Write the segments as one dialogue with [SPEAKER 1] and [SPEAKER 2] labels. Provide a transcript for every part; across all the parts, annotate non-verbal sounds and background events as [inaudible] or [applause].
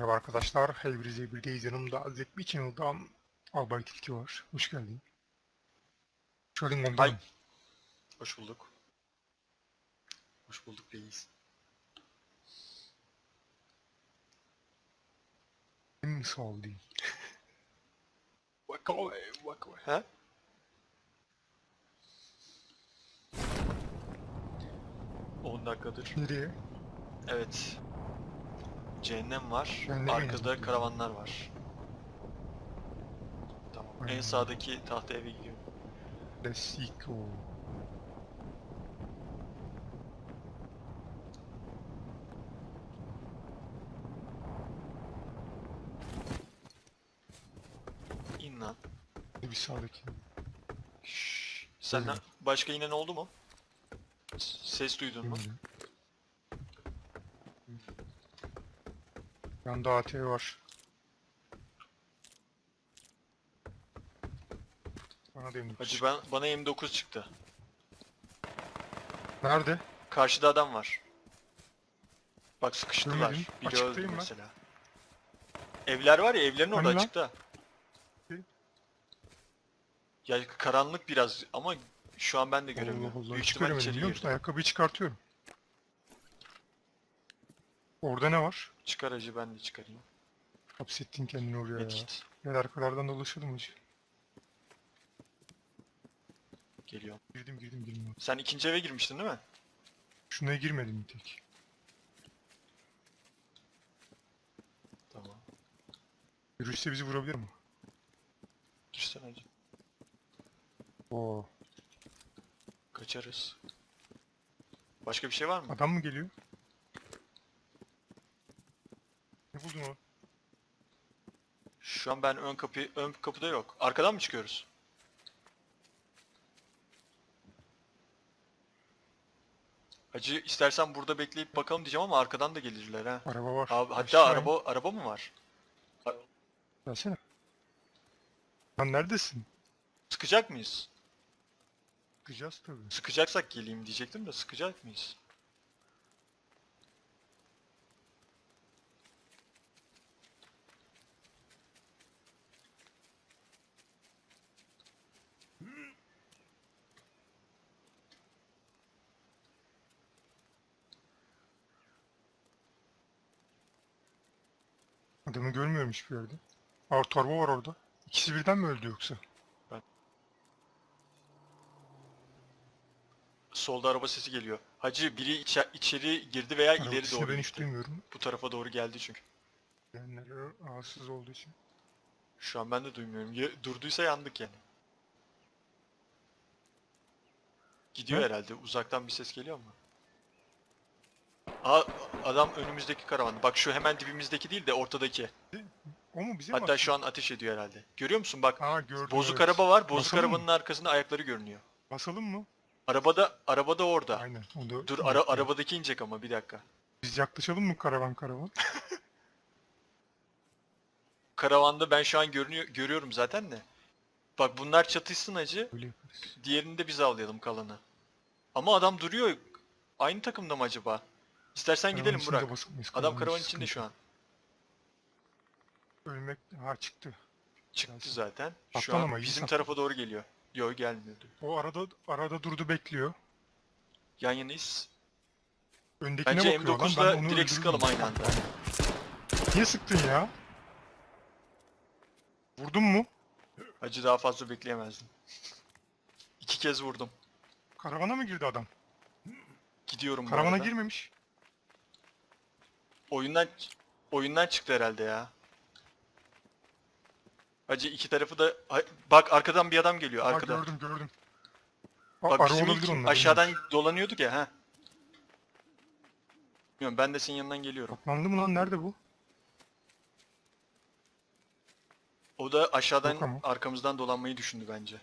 [SPEAKER 1] Merhaba arkadaşlar, Hellbreeze birdeyiz. Yanımda Zekbi Channel'dan Albay Tilki var. Hoş geldin. Şöyle komutanım.
[SPEAKER 2] Hoş bulduk. Hoş bulduk reis.
[SPEAKER 1] En sağ ol diyeyim. [laughs]
[SPEAKER 2] Walk away, walk away. He? On dakikadır.
[SPEAKER 1] Nereye?
[SPEAKER 2] Evet. Cehennem var.
[SPEAKER 1] Cehenneme
[SPEAKER 2] Arkada
[SPEAKER 1] gidiyorum.
[SPEAKER 2] karavanlar var. Tamam. En
[SPEAKER 1] Aynen.
[SPEAKER 2] sağdaki tahta eve gidiyorum.
[SPEAKER 1] Go.
[SPEAKER 2] İn lan.
[SPEAKER 1] Bir sağdaki.
[SPEAKER 2] Şşş. Senden başka inen oldu mu? Ses duydun mu?
[SPEAKER 1] Bilmiyorum. Yanda AT var. Bana da M9
[SPEAKER 2] Hacı
[SPEAKER 1] çıktı.
[SPEAKER 2] ben bana M9 çıktı.
[SPEAKER 1] Nerede?
[SPEAKER 2] Karşıda adam var. Bak sıkıştılar.
[SPEAKER 1] Görmedim.
[SPEAKER 2] Biri
[SPEAKER 1] Açıktayım
[SPEAKER 2] öldü
[SPEAKER 1] ben.
[SPEAKER 2] mesela. Evler var ya evlerin orada
[SPEAKER 1] Hani lan?
[SPEAKER 2] açıkta.
[SPEAKER 1] Hı.
[SPEAKER 2] Ya karanlık biraz ama şu an ben de göremiyorum.
[SPEAKER 1] Allah Allah.
[SPEAKER 2] Büyük
[SPEAKER 1] Hiç
[SPEAKER 2] ihtimal
[SPEAKER 1] göremedim
[SPEAKER 2] içeri
[SPEAKER 1] biliyor musun?
[SPEAKER 2] girdi.
[SPEAKER 1] Ayakkabıyı çıkartıyorum. Orada ne var?
[SPEAKER 2] Çıkar hacı ben de çıkarayım.
[SPEAKER 1] Hapsettin kendini oraya ya.
[SPEAKER 2] Medkit.
[SPEAKER 1] Gel arkalardan dolaşalım hacı.
[SPEAKER 2] Geliyor.
[SPEAKER 1] Girdim girdim girdim.
[SPEAKER 2] Sen ikinci eve girmiştin değil mi?
[SPEAKER 1] Şuna girmedim bir tek.
[SPEAKER 2] Tamam.
[SPEAKER 1] Yürüyüşte bizi vurabilir mi?
[SPEAKER 2] Girsene hacı.
[SPEAKER 1] Oo.
[SPEAKER 2] Kaçarız. Başka bir şey var mı?
[SPEAKER 1] Adam mı geliyor? Ne buldun o?
[SPEAKER 2] Şu an ben ön kapı ön kapıda yok. Arkadan mı çıkıyoruz? Hacı istersen burada bekleyip bakalım diyeceğim ama arkadan da gelirler ha.
[SPEAKER 1] Araba var.
[SPEAKER 2] Abi, hatta
[SPEAKER 1] Aşağı
[SPEAKER 2] araba araba mı var?
[SPEAKER 1] Gelsene. Lan neredesin?
[SPEAKER 2] Sıkacak mıyız?
[SPEAKER 1] Çıkacağız tabii.
[SPEAKER 2] Sıkacaksak geleyim diyecektim de sıkacak mıyız?
[SPEAKER 1] Adamı görmüyorum hiçbir yerde. Aa torba var orada. İkisi birden mi öldü yoksa?
[SPEAKER 2] Solda araba sesi geliyor. Hacı biri içe- içeri girdi veya
[SPEAKER 1] Araba
[SPEAKER 2] ileri
[SPEAKER 1] sesini
[SPEAKER 2] doğru
[SPEAKER 1] ben hiç
[SPEAKER 2] gitti.
[SPEAKER 1] duymuyorum.
[SPEAKER 2] Bu tarafa doğru geldi çünkü.
[SPEAKER 1] Gelenler rahatsız olduğu için.
[SPEAKER 2] Şu an ben de duymuyorum. Ya- durduysa yandık yani. Gidiyor
[SPEAKER 1] Hı?
[SPEAKER 2] herhalde. Uzaktan bir ses geliyor mu? Aa, adam önümüzdeki karavan. Bak şu hemen dibimizdeki değil de ortadaki.
[SPEAKER 1] O mu bize mi
[SPEAKER 2] Hatta
[SPEAKER 1] attı?
[SPEAKER 2] şu an ateş ediyor herhalde. Görüyor musun? Bak
[SPEAKER 1] Aa gördüm
[SPEAKER 2] bozuk
[SPEAKER 1] evet.
[SPEAKER 2] araba var. Bozuk
[SPEAKER 1] Basalım mı?
[SPEAKER 2] arabanın arkasında ayakları görünüyor.
[SPEAKER 1] Basalım mı?
[SPEAKER 2] Arabada arabada orada.
[SPEAKER 1] Aynen. O da
[SPEAKER 2] Dur ara, arabadaki inecek ama bir dakika.
[SPEAKER 1] Biz yaklaşalım mı karavan karavan? [laughs]
[SPEAKER 2] Karavanda ben şu an görünüyor görüyorum zaten de. Bak bunlar çatışsın acı.
[SPEAKER 1] Öyle yaparız.
[SPEAKER 2] Diğerini de biz avlayalım kalanı. Ama adam duruyor. Aynı takımda mı acaba? İstersen
[SPEAKER 1] Karavan
[SPEAKER 2] gidelim
[SPEAKER 1] içinde
[SPEAKER 2] Burak.
[SPEAKER 1] basamayız,
[SPEAKER 2] Adam
[SPEAKER 1] karavanın
[SPEAKER 2] karavan
[SPEAKER 1] içi
[SPEAKER 2] içinde şu an.
[SPEAKER 1] Ölmek... Ha çıktı.
[SPEAKER 2] Çıktı
[SPEAKER 1] Gelsin.
[SPEAKER 2] zaten. Şu an
[SPEAKER 1] ama, iyi
[SPEAKER 2] bizim
[SPEAKER 1] saklan.
[SPEAKER 2] tarafa doğru geliyor. Yo gelmiyordu.
[SPEAKER 1] O arada arada durdu bekliyor.
[SPEAKER 2] Yan yanayız.
[SPEAKER 1] Öndekine
[SPEAKER 2] Bence
[SPEAKER 1] bakıyor lan. Ben
[SPEAKER 2] M9'la
[SPEAKER 1] onu
[SPEAKER 2] direkt sıkalım aynı anda.
[SPEAKER 1] Niye sıktın ya? Vurdun mu?
[SPEAKER 2] Acı daha fazla bekleyemezdim. İki kez vurdum.
[SPEAKER 1] Karavana mı girdi adam?
[SPEAKER 2] Gidiyorum bu
[SPEAKER 1] Karavana
[SPEAKER 2] arada.
[SPEAKER 1] girmemiş.
[SPEAKER 2] Oyundan oyundan çıktı herhalde ya. Hacı iki tarafı da bak arkadan bir adam geliyor arkada.
[SPEAKER 1] gördüm gördüm.
[SPEAKER 2] Bak bizim
[SPEAKER 1] olabilir
[SPEAKER 2] ilk
[SPEAKER 1] onlar.
[SPEAKER 2] aşağıdan dolanıyorduk ya ha. Bilmiyorum ben de senin yanından geliyorum.
[SPEAKER 1] Saklandı mı lan? Nerede bu?
[SPEAKER 2] O da aşağıdan
[SPEAKER 1] Yok ama.
[SPEAKER 2] arkamızdan dolanmayı düşündü bence.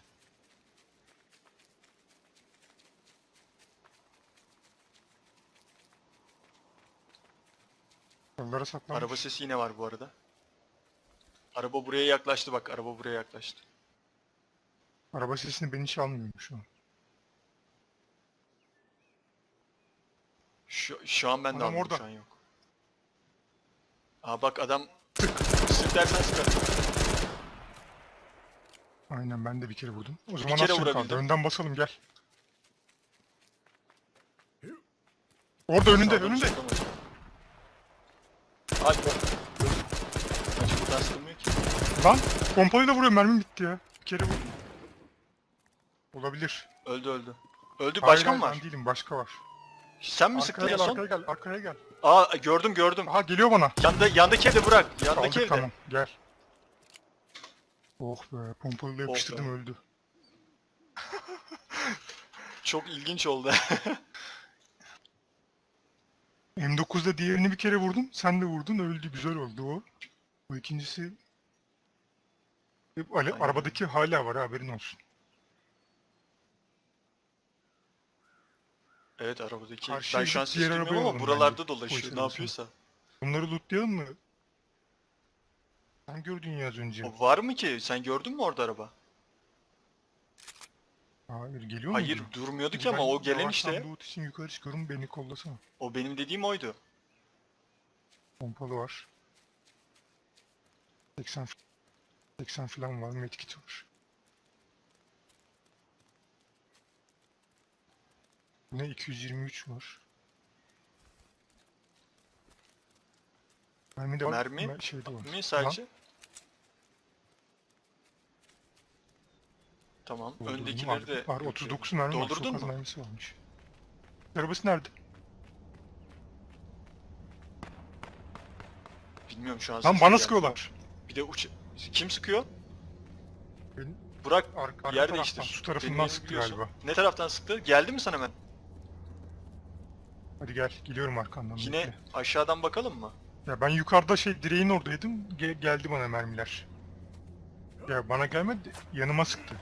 [SPEAKER 1] Yollara saklanmış.
[SPEAKER 2] Araba sesi yine var bu arada. Araba buraya yaklaştı bak araba buraya yaklaştı.
[SPEAKER 1] Araba sesini ben hiç almıyorum şu an.
[SPEAKER 2] Şu, şu an ben de
[SPEAKER 1] Adam
[SPEAKER 2] anladım
[SPEAKER 1] orada.
[SPEAKER 2] şu an yok. Aa bak adam sık dersen sıkar.
[SPEAKER 1] Aynen ben de bir kere vurdum. O zaman
[SPEAKER 2] kere
[SPEAKER 1] kaldı.
[SPEAKER 2] vurabildim.
[SPEAKER 1] Önden basalım gel. Orada önünde
[SPEAKER 2] Sağdan
[SPEAKER 1] önünde.
[SPEAKER 2] çıkamadı. Buradan sıkılmıyor ki.
[SPEAKER 1] Lan pompalıyla vuruyor mermim bitti ya. Bir kere vurdum. Olabilir.
[SPEAKER 2] Öldü öldü. Öldü
[SPEAKER 1] Hayır,
[SPEAKER 2] başka mı
[SPEAKER 1] hayır,
[SPEAKER 2] var?
[SPEAKER 1] Ben değilim başka var.
[SPEAKER 2] Sen mi
[SPEAKER 1] Arkaya
[SPEAKER 2] sıktın en
[SPEAKER 1] gel
[SPEAKER 2] son?
[SPEAKER 1] arkaya gel arkaya gel.
[SPEAKER 2] Aa gördüm gördüm.
[SPEAKER 1] Aha geliyor bana.
[SPEAKER 2] Yanda, yandaki evde bırak. Yandaki
[SPEAKER 1] Aldık
[SPEAKER 2] evde.
[SPEAKER 1] tamam gel. Oh be pompalıyla
[SPEAKER 2] Oh
[SPEAKER 1] yapıştırdım öldü. [laughs]
[SPEAKER 2] Çok ilginç oldu. [laughs]
[SPEAKER 1] M9'da diğerini bir kere vurdum. Sen de vurdun öldü. Güzel oldu o. Bu ikincisi...
[SPEAKER 2] Aynen.
[SPEAKER 1] arabadaki hala var haberin olsun.
[SPEAKER 2] evet arabadaki.
[SPEAKER 1] Karşıya
[SPEAKER 2] ben şu an
[SPEAKER 1] diğer arabaya
[SPEAKER 2] duymuyorum ama
[SPEAKER 1] alalım
[SPEAKER 2] buralarda
[SPEAKER 1] bence.
[SPEAKER 2] dolaşıyor. Ne
[SPEAKER 1] arabasını.
[SPEAKER 2] yapıyorsa.
[SPEAKER 1] Bunları lootlayalım mı? Sen gördün ya az önce.
[SPEAKER 2] O var mı ki? Sen gördün mü orada araba?
[SPEAKER 1] Hayır geliyor
[SPEAKER 2] Hayır
[SPEAKER 1] muydu?
[SPEAKER 2] durmuyordu ki ama o gelen işte.
[SPEAKER 1] loot için yukarı çıkıyorum beni kollasana.
[SPEAKER 2] O benim dediğim oydu.
[SPEAKER 1] Pompalı var. 80 f- 80 falan var. Medkit var. Ne 223 var. Mermi de var.
[SPEAKER 2] Mermi?
[SPEAKER 1] me- Şey de var.
[SPEAKER 2] Mi sadece? Tamam.
[SPEAKER 1] Doldurdum,
[SPEAKER 2] Öndekileri de
[SPEAKER 1] Var 39 mermi var.
[SPEAKER 2] Doldurdun
[SPEAKER 1] Çok az
[SPEAKER 2] mu?
[SPEAKER 1] mermisi varmış. Arabası nerede?
[SPEAKER 2] Bilmiyorum şu an.
[SPEAKER 1] Lan bana sıkıyorlar.
[SPEAKER 2] Bir de uç... Kim sıkıyor?
[SPEAKER 1] Ben-
[SPEAKER 2] Burak
[SPEAKER 1] Ar arka
[SPEAKER 2] yer
[SPEAKER 1] taraftan,
[SPEAKER 2] değiştir.
[SPEAKER 1] Su
[SPEAKER 2] Benim
[SPEAKER 1] tarafından
[SPEAKER 2] yerimi
[SPEAKER 1] sıktı
[SPEAKER 2] biliyorsun.
[SPEAKER 1] galiba.
[SPEAKER 2] Ne taraftan sıktı? Geldi mi sana hemen?
[SPEAKER 1] Hadi gel. Geliyorum arkandan.
[SPEAKER 2] Yine
[SPEAKER 1] bekle.
[SPEAKER 2] aşağıdan bakalım mı?
[SPEAKER 1] Ya ben yukarıda şey direğin oradaydım. Ge- geldi bana mermiler. Ya bana gelmedi. Yanıma sıktı.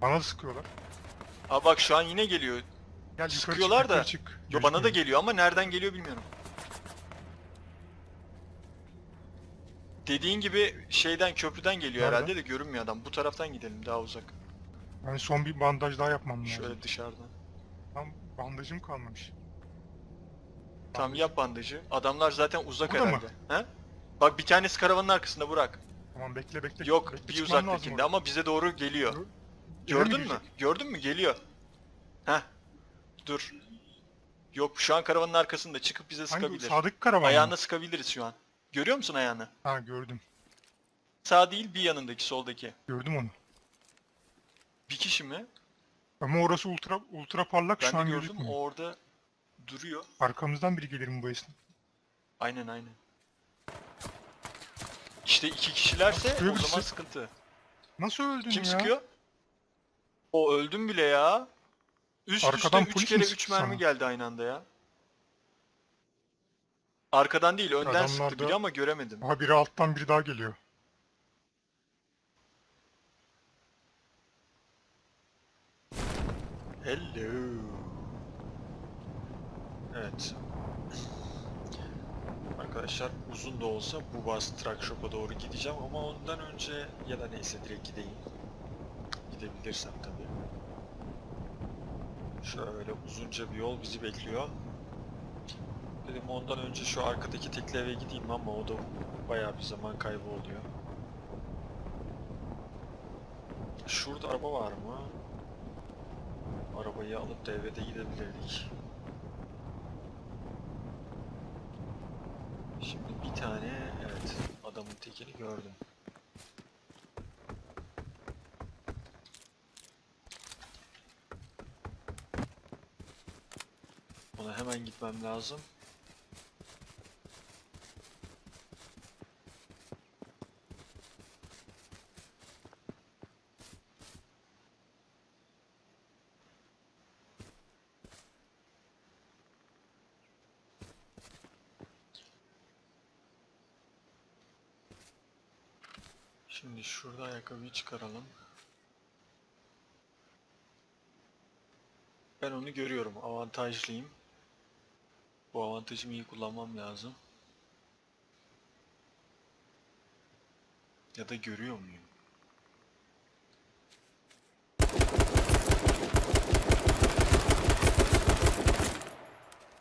[SPEAKER 1] Bana da sıkıyorlar.
[SPEAKER 2] Aa bak şu an yine geliyor.
[SPEAKER 1] Gel yukarı
[SPEAKER 2] Sıkıyorlar
[SPEAKER 1] çık,
[SPEAKER 2] da.
[SPEAKER 1] yukarı çık.
[SPEAKER 2] Yo bana da
[SPEAKER 1] Gözükmüyor.
[SPEAKER 2] geliyor ama nereden geliyor bilmiyorum. Dediğin gibi şeyden köprüden geliyor
[SPEAKER 1] Nereden?
[SPEAKER 2] herhalde de görünmüyor adam. Bu taraftan gidelim daha uzak.
[SPEAKER 1] Yani son bir bandaj daha yapmam lazım.
[SPEAKER 2] Şöyle dışarıdan.
[SPEAKER 1] Tam bandajım kalmamış.
[SPEAKER 2] Tam yap bandajı. Adamlar zaten uzak
[SPEAKER 1] Burada mı?
[SPEAKER 2] herhalde. He? Bak bir tanesi karavanın arkasında Burak.
[SPEAKER 1] Tamam bekle bekle.
[SPEAKER 2] Yok
[SPEAKER 1] bekle,
[SPEAKER 2] bir
[SPEAKER 1] çıkmam lazım
[SPEAKER 2] uzaktakinde
[SPEAKER 1] oradan.
[SPEAKER 2] ama bize doğru geliyor.
[SPEAKER 1] Gör-
[SPEAKER 2] Gördün mü? Gördün mü? Geliyor. Heh. Dur. Yok şu an karavanın arkasında çıkıp bize
[SPEAKER 1] Hangi
[SPEAKER 2] sıkabilir.
[SPEAKER 1] sağdaki karavan mı?
[SPEAKER 2] Ayağına sıkabiliriz şu an. Görüyor musun ayağını?
[SPEAKER 1] Ha gördüm.
[SPEAKER 2] Sağ değil bir yanındaki soldaki.
[SPEAKER 1] Gördüm onu.
[SPEAKER 2] Bir kişi mi?
[SPEAKER 1] Ama orası ultra ultra parlak
[SPEAKER 2] Ben
[SPEAKER 1] şu an
[SPEAKER 2] de gördüm.
[SPEAKER 1] gözükmüyor.
[SPEAKER 2] O orada duruyor.
[SPEAKER 1] Arkamızdan biri gelir mi bu esnaf?
[SPEAKER 2] Aynen aynen. İşte iki kişilerse
[SPEAKER 1] Sıkıyor
[SPEAKER 2] o zaman sıkıntı.
[SPEAKER 1] Nasıl öldün
[SPEAKER 2] Kim
[SPEAKER 1] ya?
[SPEAKER 2] sıkıyor? O öldüm bile ya. Üst
[SPEAKER 1] Arkadan
[SPEAKER 2] üste 3
[SPEAKER 1] polis mi
[SPEAKER 2] kere
[SPEAKER 1] sıktı
[SPEAKER 2] 3 mermi
[SPEAKER 1] sana?
[SPEAKER 2] geldi aynı anda ya. Arkadan değil önden sıktı
[SPEAKER 1] Adamlarda-
[SPEAKER 2] biri ama göremedim.
[SPEAKER 1] Aha biri alttan biri daha geliyor.
[SPEAKER 2] Hello. Evet. Arkadaşlar uzun da olsa bu bas truck shop'a doğru gideceğim ama ondan önce ya da neyse direkt gideyim. Gidebilirsem tabii. Şöyle uzunca bir yol bizi bekliyor. Dedim ondan önce şu arkadaki tekli eve gideyim ama o da bayağı bir zaman kaybı oluyor. Şurada araba var mı? Arabayı alıp da eve de gidebilirdik. Şimdi bir tane evet adamın tekini gördüm. Ona hemen gitmem lazım. Şimdi şurada ayakkabıyı çıkaralım. Ben onu görüyorum. Avantajlıyım. Bu avantajımı iyi kullanmam lazım. Ya da görüyor muyum?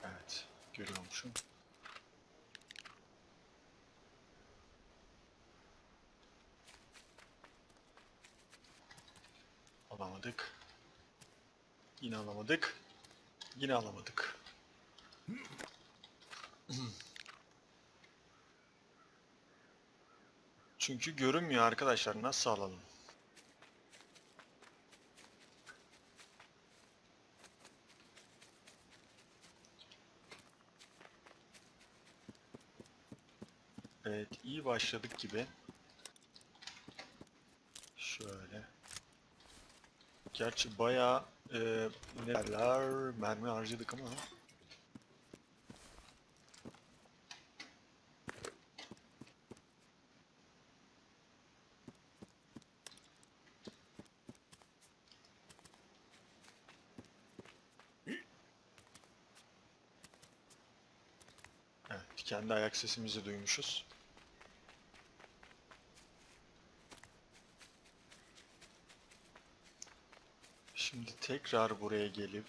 [SPEAKER 2] Evet, görüyormuşum. Alamadık. Yine alamadık. Yine alamadık. Çünkü görünmüyor arkadaşlar. Nasıl alalım? Evet, iyi başladık gibi. Şöyle. Gerçi bayağı e, ne derler mermi harcadık ama kendi ayak sesimizi duymuşuz. Şimdi tekrar buraya gelip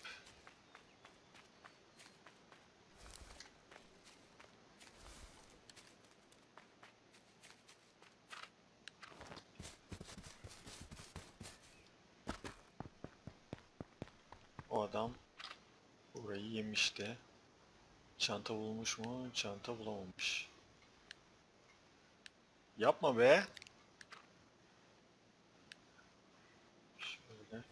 [SPEAKER 2] o adam burayı yemişti. Çanta bulmuş mu? Çanta bulamamış. Yapma be. Şöyle.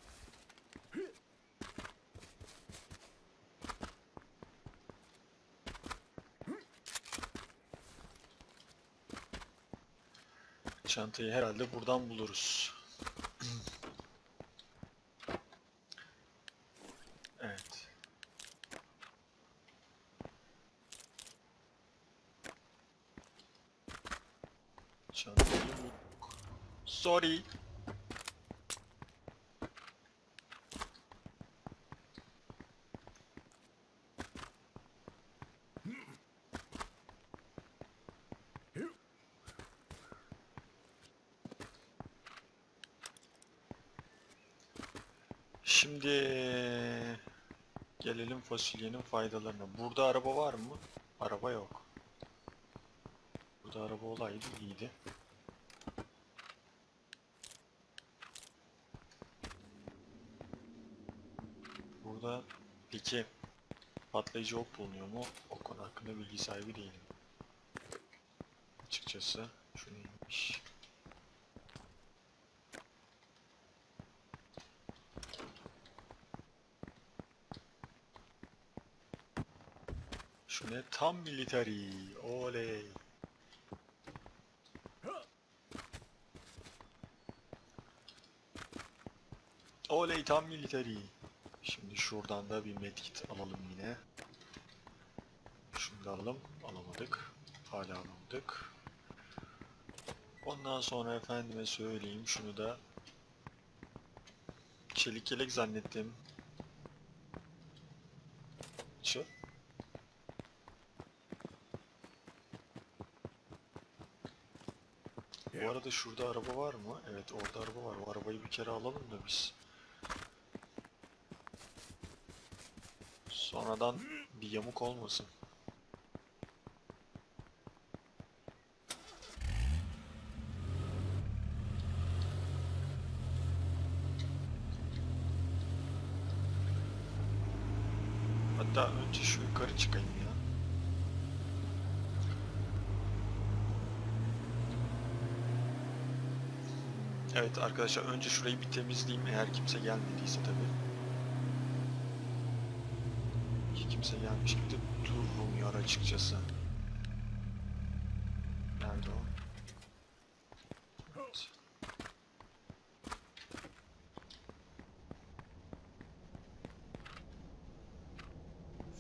[SPEAKER 2] Çantayı herhalde buradan buluruz. [clears throat] Evet. Çantayı bulduk. Sorry. Şimdi gelelim fasulyenin faydalarına. Burada araba var mı? Araba yok. Burada araba olaydı iyiydi. Burada peki patlayıcı ok bulunuyor mu? O konu hakkında bilgi sahibi değilim. Açıkçası şu neymiş? Şu ne? Tam military. Oley. Oley tam military. Şimdi şuradan da bir medkit alalım yine. Şunu da alalım. Alamadık. Hala alamadık. Ondan sonra efendime söyleyeyim şunu da çelik yelek zannettim. Şu. Bu arada şurada araba var mı? Evet orada araba var. O arabayı bir kere alalım da biz. Sonradan bir yamuk olmasın. Hatta önce şu yukarı çıkayım ya. Evet arkadaşlar önce şurayı bir temizleyeyim eğer kimse gelmediyse tabii. Ki kimse gelmiş gibi de durmuyor açıkçası. Nerede o?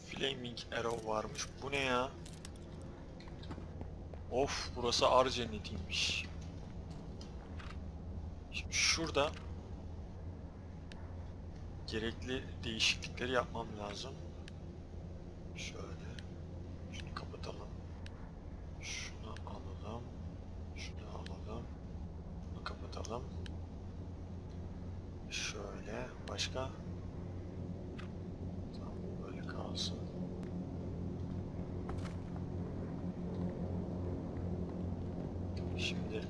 [SPEAKER 2] Flaming Arrow varmış. Bu ne ya? Of burası ar cennetiymiş. Şimdi şurada gerekli değişiklikleri yapmam lazım. Şöyle. Şunu kapatalım. Şunu alalım. Şunu alalım. Bunu kapatalım. Şöyle. Başka? Tamam böyle kalsın. Şimdi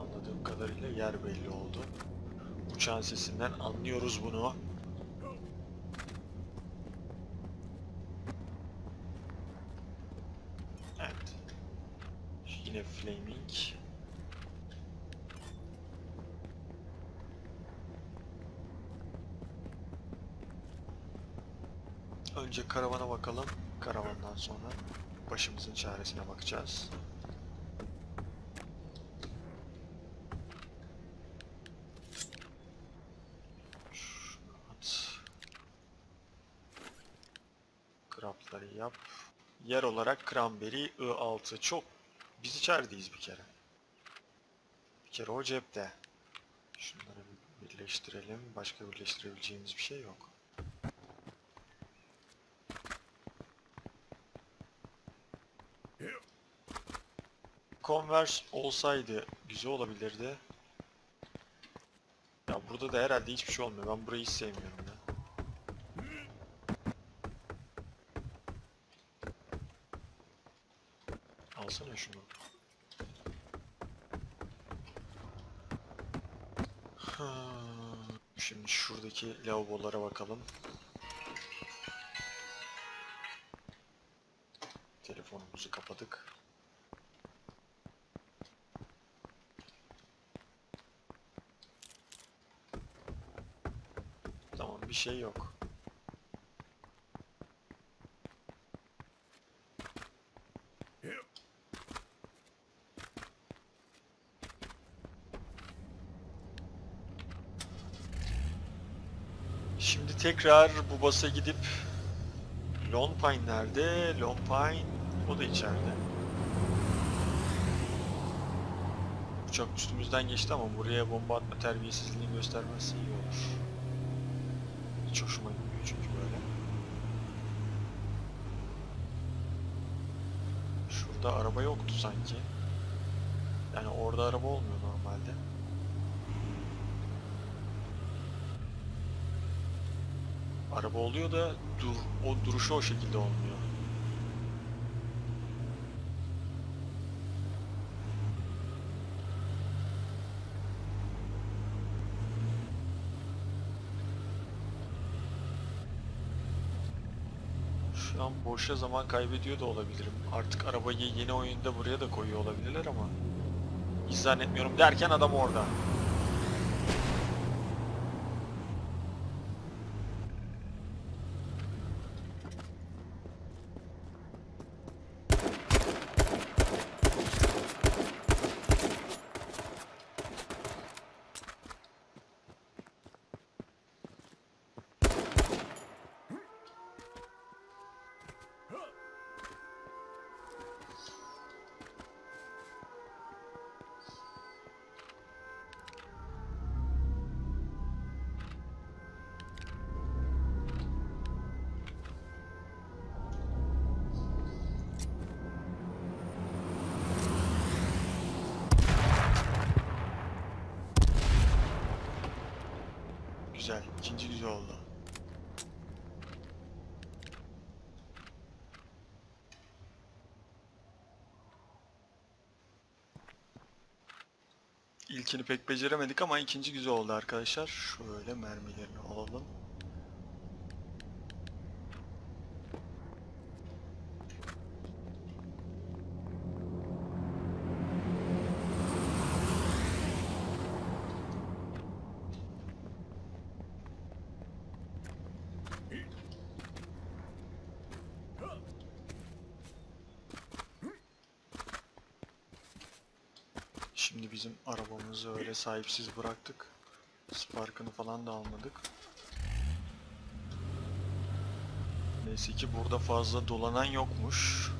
[SPEAKER 2] anladığım kadarıyla yer belli oldu. uçağın sesinden anlıyoruz bunu. Evet. Yine flaming. Önce karavana bakalım. Karavandan sonra başımızın çaresine bakacağız. Krapları yap. Yer olarak Cranberry I6. Çok biz içerideyiz bir kere. Bir kere o cepte. Şunları bir birleştirelim. Başka birleştirebileceğimiz bir şey yok. Converse olsaydı güzel olabilirdi. Ya burada da herhalde hiçbir şey olmuyor. Ben burayı hiç sevmiyorum ya. Alsana şunu. Şimdi şuradaki lavabolara bakalım. Telefonumuzu kapadık. Tamam bir şey yok. Şimdi tekrar bu basa gidip Lone Pine nerede? Lone Pine o da içeride. Uçak üstümüzden geçti ama buraya bomba atma terbiyesizliğini göstermezse iyi olur. Hiç hoşuma gitmiyor çünkü böyle. Şurada araba yoktu sanki. Yani orada araba olmuyor normalde. Araba oluyor da dur o duruşu o şekilde olmuyor. Şu an boşa zaman kaybediyor da olabilirim. Artık arabayı yeni oyunda buraya da koyuyor olabilirler ama hiç zannetmiyorum derken adam orada. Güzel. ikinci güzel oldu. İlkini pek beceremedik ama ikinci güzel oldu arkadaşlar. Şöyle mermilerini alalım. Şimdi bizim arabamızı öyle sahipsiz bıraktık. Spark'ını falan da almadık. Neyse ki burada fazla dolanan yokmuş.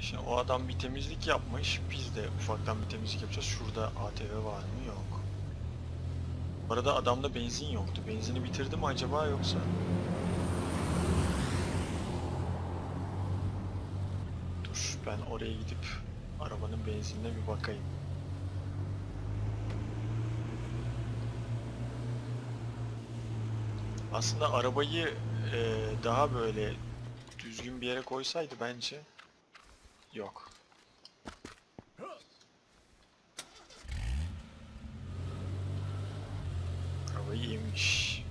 [SPEAKER 2] Şimdi o adam bir temizlik yapmış. Biz de ufaktan bir temizlik yapacağız. Şurada ATV var mı? Yok. Bu arada adamda benzin yoktu. Benzini bitirdi mi acaba yoksa? oraya gidip arabanın benzinine bir bakayım. Aslında arabayı e, daha böyle düzgün bir yere koysaydı bence yok. Arabayı yemiş.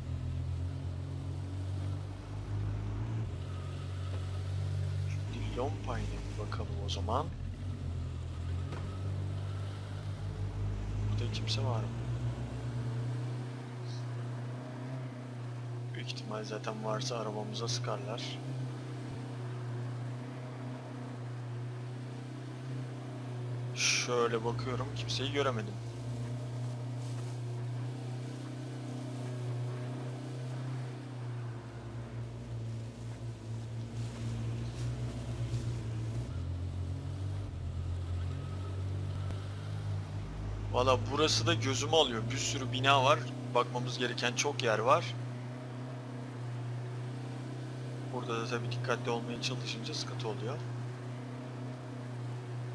[SPEAKER 2] Şimdi Lompayn'ın bakalım o zaman. Burada kimse var mı? Büyük ihtimal zaten varsa arabamıza sıkarlar. Şöyle bakıyorum kimseyi göremedim. Valla burası da gözümü alıyor. Bir sürü bina var. Bakmamız gereken çok yer var. Burada da tabii dikkatli olmaya çalışınca sıkıntı oluyor.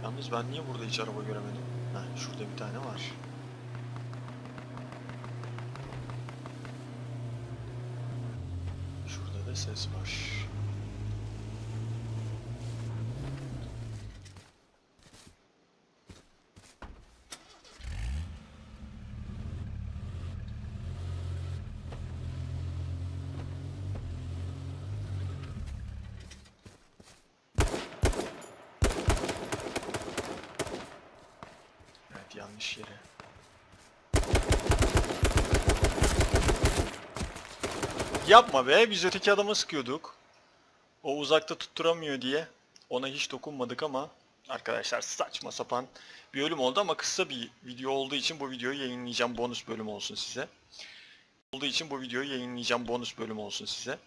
[SPEAKER 2] Yalnız ben niye burada hiç araba göremedim? Ha, şurada bir tane var. Şurada da ses var. Yanlış yere. Yapma be biz öteki adama sıkıyorduk. O uzakta tutturamıyor diye. Ona hiç dokunmadık ama arkadaşlar saçma sapan bir ölüm oldu ama kısa bir video olduğu için bu videoyu yayınlayacağım bonus bölüm olsun size. Olduğu için bu videoyu yayınlayacağım bonus bölüm olsun size.